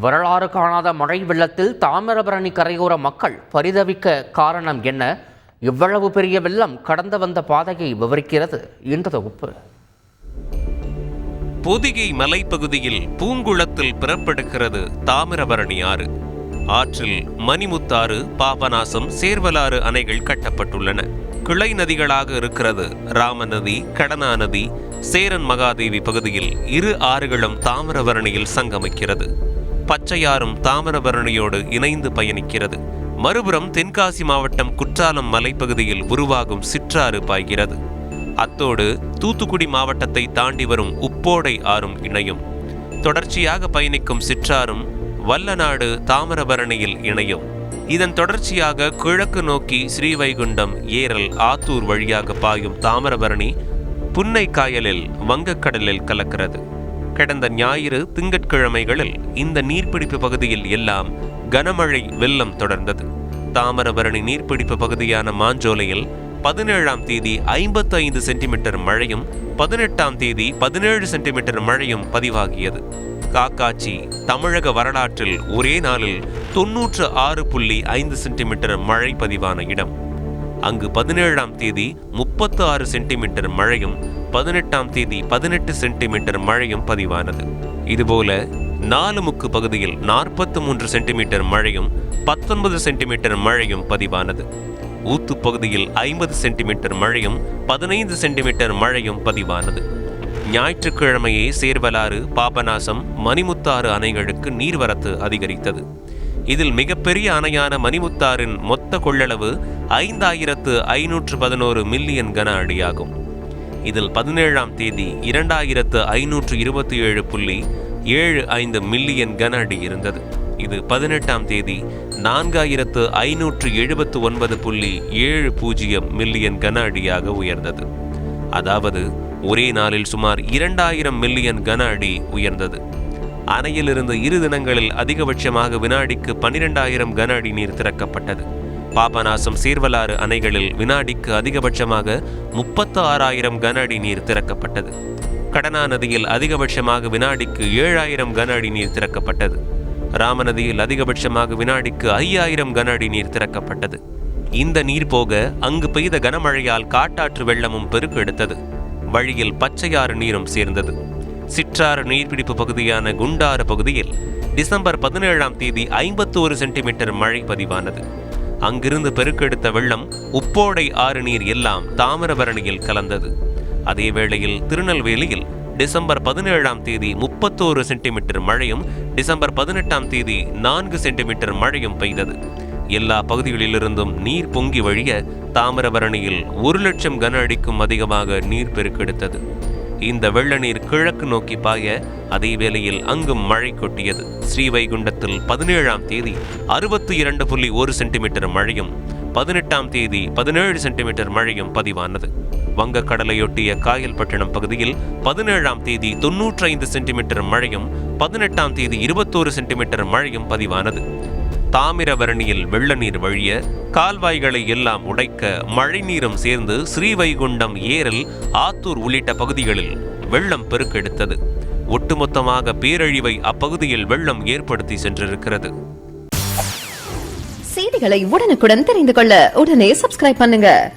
வரலாறு காணாத மழை வெள்ளத்தில் தாமிரபரணி கரையோர மக்கள் பரிதவிக்க காரணம் என்ன? இவ்வளவு பெரிய வெள்ளம் கடந்து வந்த பாதையை விவரிக்கிறது இந்த தொகுப்பு. பொதிகை மலைப்பகுதியில் பூங்குளத்தில் பிறப்பெடுக்கிறது தாமிரபரணி ஆறு. ஆற்றில் மணிமுத்தாறு பாபநாசம் சேர்வலாறு அணைகள் கட்டப்பட்டுள்ளன. கிளை நதிகளாக இருக்கிறது ராமநதி கடனா நதி சேரன் மகாதேவி பகுதியில் இரு ஆறுகளும் தாமிரபரணியில் சங்கமிக்கிறது. பச்சையாறும் தாமிரபரணியோடு இணைந்து பயணிக்கிறது. மறுபுறம் தென்காசி மாவட்டம் குற்றாலம் மலைப்பகுதியில் உருவாகும் சிற்றாறு பாய்கிறது. அத்தோடு தூத்துக்குடி மாவட்டத்தை தாண்டி வரும் உப்போடை ஆறும் இணையும். தொடர்ச்சியாக பயணிக்கும் சிற்றாறும் வல்லநாடு தாமிரபரணியில் இணையும். இதன் தொடர்ச்சியாக கிழக்கு நோக்கி ஸ்ரீவைகுண்டம் ஏரல் ஆத்தூர் வழியாக பாயும் தாமிரபரணி புன்னை காயலில் வங்கக்கடலில் கலக்கிறது. கடந்த ஞாயிறு திங்கட்கிழமைகளில் இந்த நீர்பிடிப்பு பகுதியில் எல்லாம் கனமழை வெள்ளம் தொடர்ந்தது. தாமிரபரணி நீர்பிடிப்பு பகுதியான மாஞ்சோலையில் பதினேழாம் தேதி ஐம்பத்து ஐந்து சென்டிமீட்டர் மழையும் பதினெட்டாம் தேதி பதினேழு சென்டிமீட்டர் மழையும் பதிவாகியது. காக்காச்சி தமிழக வரலாற்றில் ஒரே நாளில் தொன்னூற்று ஆறு புள்ளி ஐந்து சென்டிமீட்டர் மழை பதிவான இடம். அங்கு பதினேழாம் தேதி முப்பத்து ஆறு சென்டிமீட்டர் மழையும் பதினெட்டாம் தேதி பதினெட்டு சென்டிமீட்டர் மழையும் பதிவானது. இதுபோல நாலுமுக்கு பகுதியில் நாற்பத்து மூன்று சென்டிமீட்டர் மழையும் பத்தொன்பது சென்டிமீட்டர் மழையும் பதிவானது. ஊத்து பகுதியில் ஐம்பது சென்டிமீட்டர் மழையும் பதினைந்து சென்டிமீட்டர் மழையும் பதிவானது. ஞாயிற்றுக்கிழமையே சேர்வலாறு பாபநாசம் மணிமுத்தாறு அணைகளுக்கு நீர்வரத்து அதிகரித்தது. இதில் மிகப்பெரிய அணையான மணிமுத்தாறின் மொத்த கொள்ளளவு ஐந்தாயிரத்து ஐநூற்று பதினோரு மில்லியன் கன அடியாகும். இதில் பதினேழாம் தேதி இரண்டாயிரத்து ஐநூற்று இருபத்தி ஏழு புள்ளி ஏழு ஐந்து மில்லியன் கன அடி இருந்தது. இது பதினெட்டாம் தேதி நான்காயிரத்து ஐநூற்று எழுபத்து ஒன்பது புள்ளி ஏழு பூஜ்ஜியம் மில்லியன் கன அடியாக உயர்ந்தது. அதாவது ஒரே நாளில் சுமார் இரண்டாயிரம் மில்லியன் கன அடி உயர்ந்தது. அணையிலிருந்து இரு தினங்களில் அதிகபட்சமாக வினாடிக்கு பனிரெண்டாயிரம் கன அடி நீர் திறக்கப்பட்டது. பாபநாசம் சீர்வலாறு அணைகளில் வினாடிக்கு அதிகபட்சமாக முப்பத்து ஆறாயிரம் கன அடி நீர் திறக்கப்பட்டது. கடனா நதியில் அதிகபட்சமாக வினாடிக்கு ஏழாயிரம் கன அடி நீர் திறக்கப்பட்டது. ராமநதியில் அதிகபட்சமாக வினாடிக்கு ஐயாயிரம் கன அடி நீர் திறக்கப்பட்டது. இந்த நீர் போக அங்கு பெய்த கனமழையால் காட்டாற்று வெள்ளமும் பெருக்கெடுத்தது வழியில் பச்சையாறு நீரும் சேர்ந்தது. சிற்றாறு நீர்பிடிப்பு பகுதியான குண்டாறு பகுதியில் டிசம்பர் பதினேழாம் தேதி ஐம்பத்து ஒரு சென்டிமீட்டர் மழை பதிவானது. அங்கிருந்து பெருக்கெடுத்த வெள்ளம் உப்போடை ஆறு நீர் எல்லாம் தாமிரபரணியில் கலந்தது. அதே வேளையில் திருநெல்வேலியில் டிசம்பர் பதினேழாம் தேதி முப்பத்தோரு சென்டிமீட்டர் மழையும் டிசம்பர் பதினெட்டாம் தேதி நான்கு சென்டிமீட்டர் மழையும் பெய்தது. எல்லா பகுதிகளிலிருந்தும் நீர் பொங்கி வழிய தாமிரபரணியில் ஒரு லட்சம் கன அடிக்கும் அதிகமாக நீர் பெருக்கெடுத்தது. இந்த வெள்ள நீர் கிழக்கு நோக்கி பாய அதே வேளையில் அங்கும் மழை கொட்டியது. ஸ்ரீவைகுண்டத்தில் பதினேழாம் தேதி அறுபத்தி இரண்டு புள்ளி ஒரு சென்டிமீட்டர் மழையும் பதினெட்டாம் தேதி பதினேழு சென்டிமீட்டர் மழையும் பதிவானது. வங்கக்கடலையொட்டிய காயல்பட்டினம் பகுதியில் பதினேழாம் தேதி தொன்னூற்றைந்து சென்டிமீட்டர் மழையும் பதினெட்டாம் தேதி இருபத்தோரு சென்டிமீட்டர் மழையும் பதிவானது. தாமிரபரணியில் வெள்ள நீர் வழிய கால்வாய்களை எல்லாம் உடைக்க மழை நீரும் சேர்ந்து ஸ்ரீவைகுண்டம் ஏரல் ஆத்தூர் உள்ளிட்ட பகுதிகளில் வெள்ளம் பெருக்கெடுத்தது. ஒட்டுமொத்தமாக பேரழிவை அப்பகுதியில் வெள்ளம் ஏற்படுத்தி சென்றிருக்கிறது. செய்திகளை உடனுக்குடன் தெரிந்து கொள்ள உடனே சப்ஸ்கிரைப் பண்ணுங்க.